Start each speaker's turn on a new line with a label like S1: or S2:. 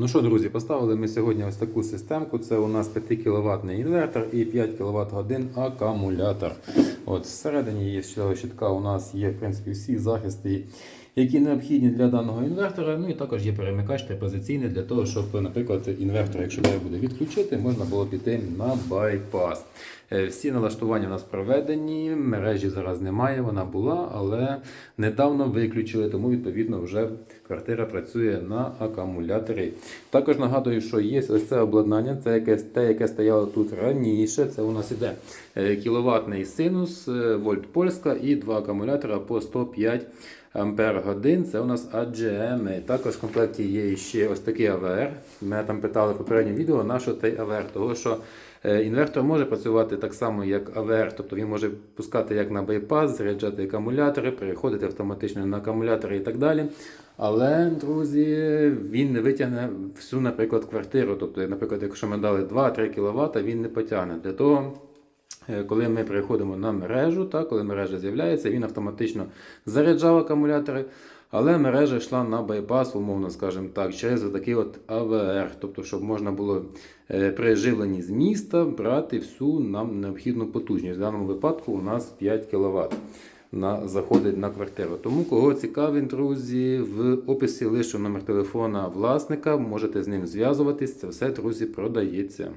S1: Ну що, друзі, поставили ми сьогодні ось таку системку. Це у нас 5 кВт інвертор і 5 кВт годин акумулятор. От Всередині є щитка, у нас є в принципі всі захисти, які необхідні для даного інвертора. Ну і також є перемикач трипозиційний для того, щоб, наприклад, інвертор, якщо треба буде відключити, можна було піти на байпас. Е, Всі налаштування у нас проведені, мережі зараз немає, вона була, але недавно виключили, тому відповідно вже квартира працює на акумуляторі. Також нагадую, що є ось це обладнання, це яке, те, яке стояло тут раніше. Це у нас іде е, кіловатний синус, е, вольт польська і два акумулятора по 105 ампер годин. Це у нас AGM. Також в комплекті є ще ось такий АВР. Мене там питали в попередньому відео, на що цей АВР, того що Е, Інвертор може працювати так само, як АВР, тобто він може пускати як на байпас, заряджати акумулятори, переходити автоматично на акумулятори і так далі. Але, друзі, він не витягне всю, наприклад, квартиру. Тобто, наприклад, якщо ми дали 2-3 кВт, він не потягне. Для того, коли ми переходимо на мережу, так, коли мережа з'являється, він автоматично заряджав акумулятори. Але мережа йшла на байпас, умовно скажімо так, через такий от АВР, тобто, щоб можна було е, при живленні з міста брати всю нам необхідну потужність. В даному випадку у нас 5 кВт на, заходить на квартиру. Тому, кого цікавить, друзі, в описі лише номер телефона власника, можете з ним зв'язуватись. Це все, друзі, продається.